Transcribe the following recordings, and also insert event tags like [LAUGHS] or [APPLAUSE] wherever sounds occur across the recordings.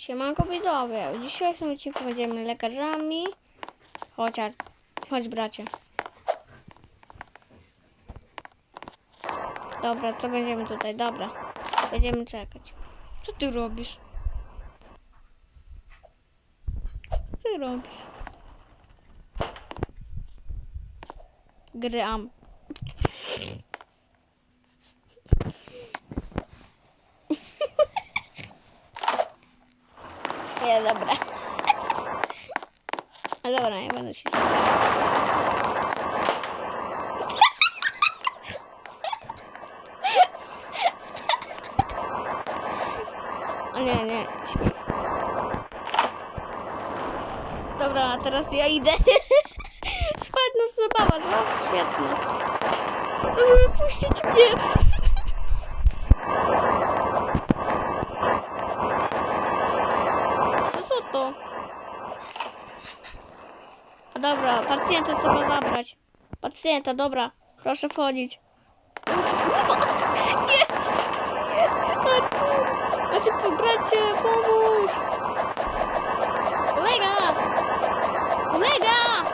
Siemanko widzowie, w dzisiejszym odcinku będziemy lekarzami. Chodź, chodź bracie. Dobra, co będziemy tutaj? Dobra, będziemy czekać. Co ty robisz? Co ty robisz? Gram. Nie, dobra. Ale dobra, nie będę się. O nie, nie, śmiech. Dobra, a teraz ja idę. [LAUGHS] Spadna zabawa, co? Świetnie. Proszę wypuścić mnie. To co to? A dobra, pacjenta trzeba zabrać. Pacjenta, dobra. Proszę wchodzić. [LAUGHS] Nie! Nie! Artur! Znaczy, bracie, pomóż! Kolega! Kolega!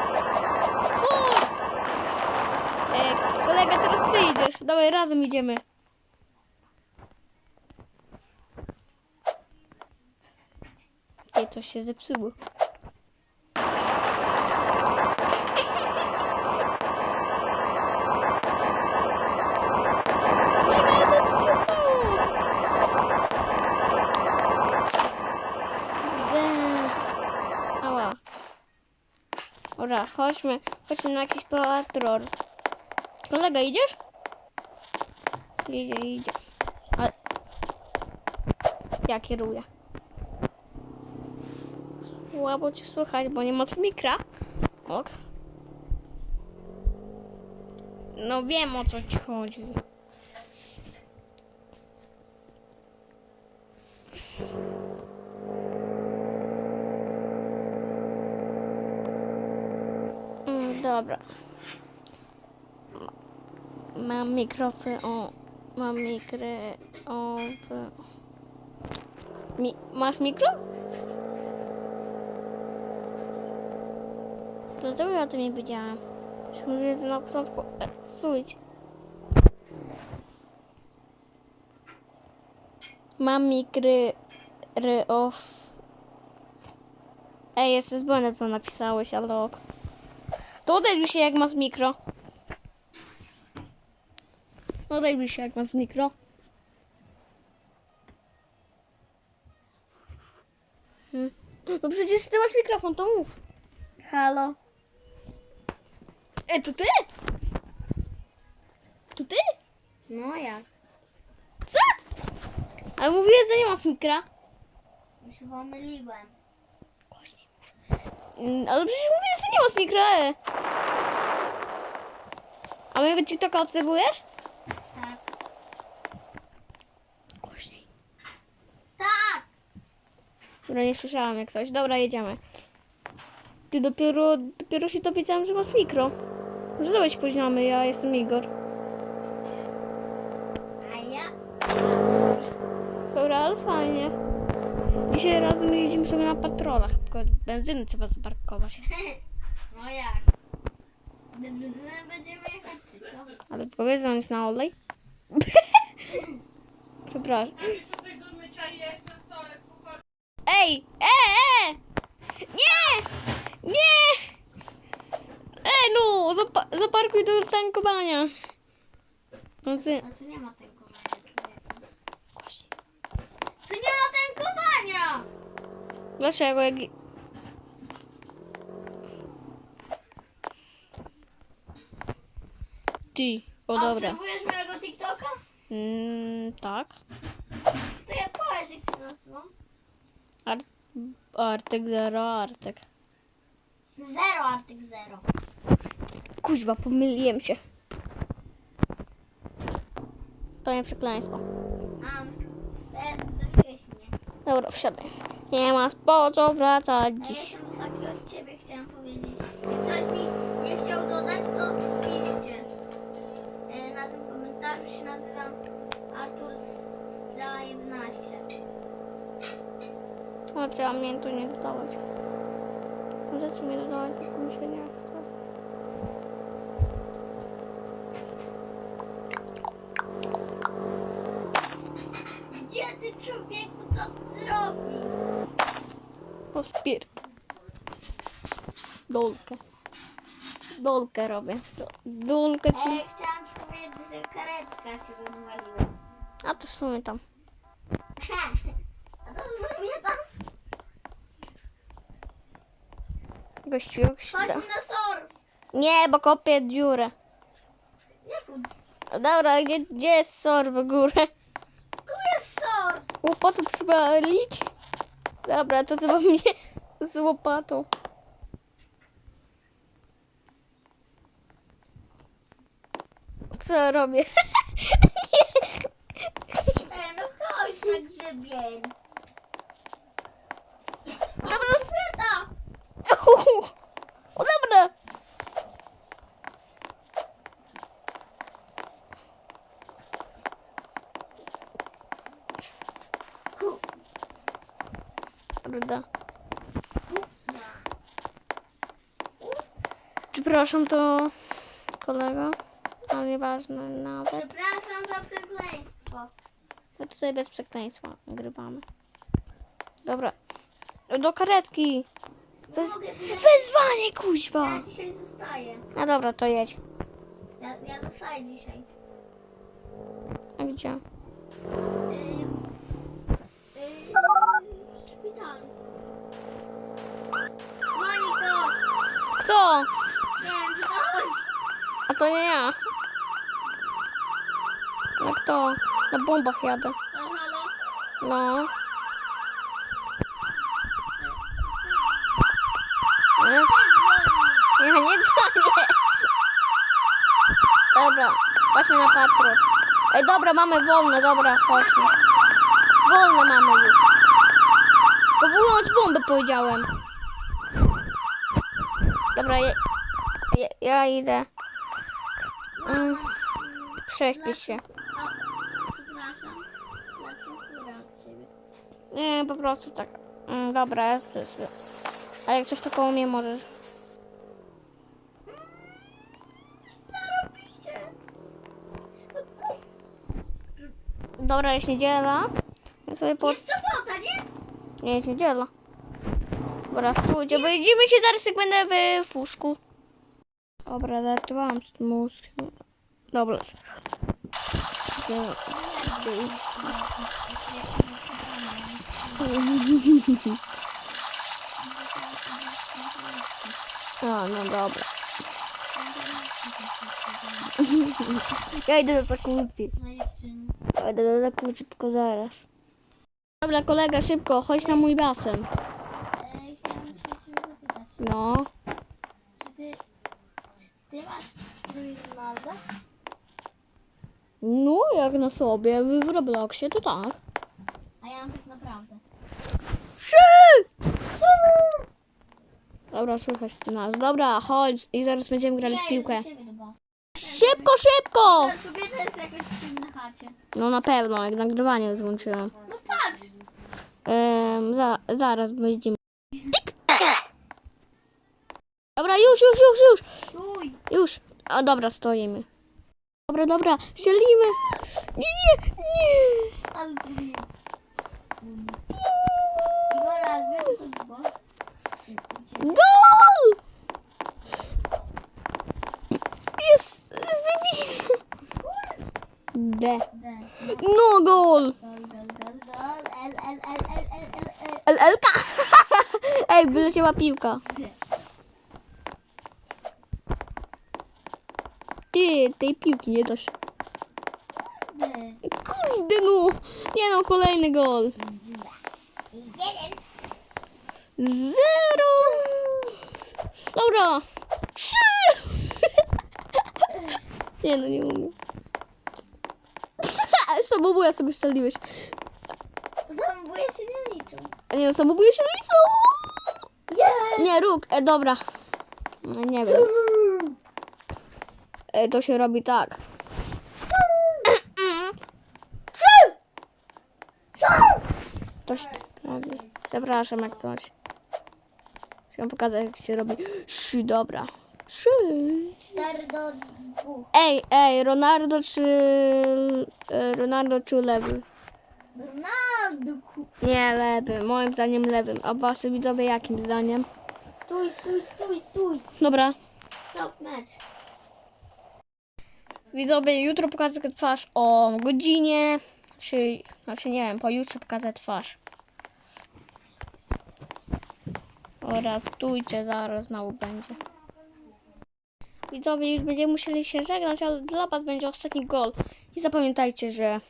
Chodź! E, kolega, teraz ty idziesz. Dawaj, razem idziemy. Ej, coś się zepsuło. Kolega, co tu się stało? Kurde. Ała. Dobra, chodźmy, chodźmy na jakiś patrol. Kolega, idziesz? Idzie, idzie. Ale... Ja kieruję. Słabo cię słychać, bo nie ma mikra. Ok. No wiem o co ci chodzi. Mm, Dobra. Ma- Mam mikrofon. O, mam mikry. O, Mi, masz mikro? Dlaczego ja o tym nie wiedziałam? Już mówię, na początku. E, Słuchaj. Mam mikry. Ry off. Ej, jeszcze z to napisałeś, ale ok. To odejdź mi się jak masz mikro. Odejdź mi się jak masz mikro. Hmm. No przecież ty masz mikrofon, to mów. Halo. E, to ty? To ty? No jak? Co? Ale mówiłeś, że nie masz mikra. Już się pomyliłem. Mm, Ale przecież mówiłeś, że nie masz mikra. E. A mojego TikToka obserwujesz? Tak. Głośniej. Tak! Dobra, nie słyszałam jak coś. Dobra, jedziemy. Ty dopiero, dopiero się dowiedziałam, że masz mikro. Może się poznamy, ja jestem Igor. A ja? Dobra, ale fajnie. Dzisiaj razem jedziemy sobie na patrolach, tylko benzyny trzeba zaparkować. [LAUGHS] No jak? Bez benzyny będziemy jechać, czy co? Ale powiedz, że on jest na olej. [LAUGHS] Przepraszam. Ej! E, e! Nie! Nie! Ej, no! Zapa- zaparkuj do tankowania. No tu nie ma tankowania. Tu nie ma tankowania! Dlaczego? Jak... Ty. O, dobra. Obserwujesz mojego TikToka? Mm, tak. To ja powiedz, jak się nazywam. Ar- Artek, zero, Artek. Zero Artyk Zero. Kuźwa, pomyliłem się. To nie przekleństwo. A, myślę, teraz zabiłeś mnie. Dobra, wsiadaj. Nie ma po co wracać Ja dziś. wysoki od ciebie, chciałam powiedzieć. Jak ktoś mi nie chciał dodać, to piszcie. E, Na tym komentarzu się nazywam Artur Sta 11. O, Chodźcie, a mnie tu nie dodawać. Możecie mnie dodawać, bo mi się nie chce. Gdzie ty człowieku, co ty robisz? Pospier. Dolkę. Dolkę robię. Do, dolkę ci. chciałam ci powiedzieć, że karetka się rozwaliła. A to w sumie tam. [LAUGHS] A to w sumie tam. Gościu, jak się Chodź da. na sor. Nie, bo kopię dziurę. Jak u- Dobra, gdzie, gdzie jest sor w górę? Tu jest sor. Łopatą trzeba lić. Dobra, to trzeba mnie z łopatą. Co robię? E, no chodź na grzebień. Dobra, Syta. o dobra. Ruda. Przepraszam, to kolega, ale nieważne nawet. Przepraszam za przekleństwo. No tutaj bez przekleństwa nagrywamy. Dobra. Do karetki. To jest Mogę, wezwanie, kuźwa. ja dzisiaj zostaję. A dobra, to jedź. Ja, ja zostaję dzisiaj. A gdzie? Ym, ym, Ktoś. A to nie ja. No kto? Na bombach jadę. No. Ja nie dzwonię. Dobra, chodźmy na patrol. Ej, dobra, mamy wolne, dobra, chodźmy. Wolne mamy już. Powołać bombę, powiedziałem. Dobra, ja, ja, ja idę. Mm, prześpisz się. O, przepraszam. Nie, po prostu tak. Mm, dobra, ja prześpię. A jak coś to koło mnie możesz. Co robicie? Dobra, jest niedziela. Ja sobie po... Jest sobota, nie? Nie, jest niedziela. Dobra, stójcie, bo widzimy się zaraz, jak będę w łóżku. Dobra, zaratowałam z tym mózg. Dobra. [LAUGHS] A, no dobra. [LAUGHS] Ja idę do dziewczyny. Ja idę do zakłócy, tylko zaraz. Dobra, kolega, szybko, chodź na mój basen. E, chciałam się ciebie zapytać. No. Czy ty, czy ty masz Ronaldo? No, jak na sobie, w Robloxie, to tak. A ja mam tak naprawdę. Trzy! Dobra, słychać nas. Dobra, chodź i zaraz będziemy grali w piłkę. Szybko, szybko! Ta kobieta jest jakaś w na chacie. No na pewno, jak nagrywanie już włączyłem. No patrz! Ehm, za, zaraz będziemy. Tik! Dobra, już, już, już, już! Stój! Już. A dobra, stoimy. Dobra, dobra, strzelimy. Nie, nie, nie. Ale to nie. Igora, wiesz co to było? Gol! Jest, zrobimy. D. D. No, gol. LLK. [LAUGHS] Ej, wyleciała piłka. Ty, tej piłki nie dasz. Kurde no. Nie no, kolejny gol. Jeden. Zero. Dobra. Trzy. [LAUGHS] Nie no, nie umiem. [LAUGHS] Samobuja sobie szczeliłeś. Zamówię się nie liczą. A nie no, samobuja się. Nie! Nie, róg. E, dobra. No, nie wiem. [LAUGHS] E, to się robi tak. To się tak robi. Przepraszam, jak coś. Chciałam pokazać, jak się robi. Trzy, dobra. Trzy. 4 do 2. Ej, ej, Ronaldo czy... e, Ronaldo czy lewy? Ronaldo, Nie, lewy. Moim zdaniem lewym. A wasze widzowie jakim zdaniem? Stój, stój, stój, stój. Dobra. Stop mecz. Widzowie, jutro pokażę twarz o godzinie. Czy, znaczy nie wiem, pojutrze pokażę twarz. Oraz stójcie, zaraz znowu będzie. Widzowie, już będziemy musieli się żegnać, ale dla was będzie ostatni gol. I zapamiętajcie, że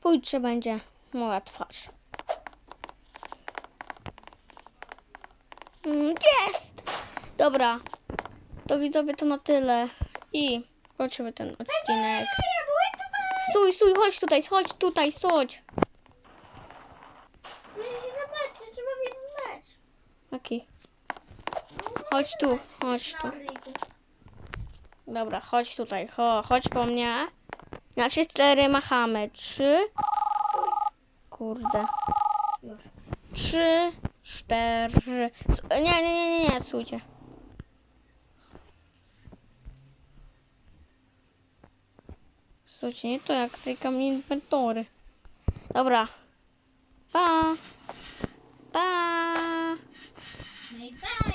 pojutrze będzie moja twarz. Mm, Jest! Dobra, to widzowie to na tyle. I kończymy ten odcinek. Stój, stój, chodź tutaj, chodź tutaj, chodź. Mecz. Jaki? Chodź tu, chodź tu. Dobra, chodź tutaj, cho, chodź po mnie. Na trzy, cztery machamy. Trzy. Kurde. Trzy, cztery. Nie, nie, nie, nie, nie, słuchajcie. Słuchajcie, nie to jak klikam inwentory. Dobra. Pa. Pa. No były tutaj.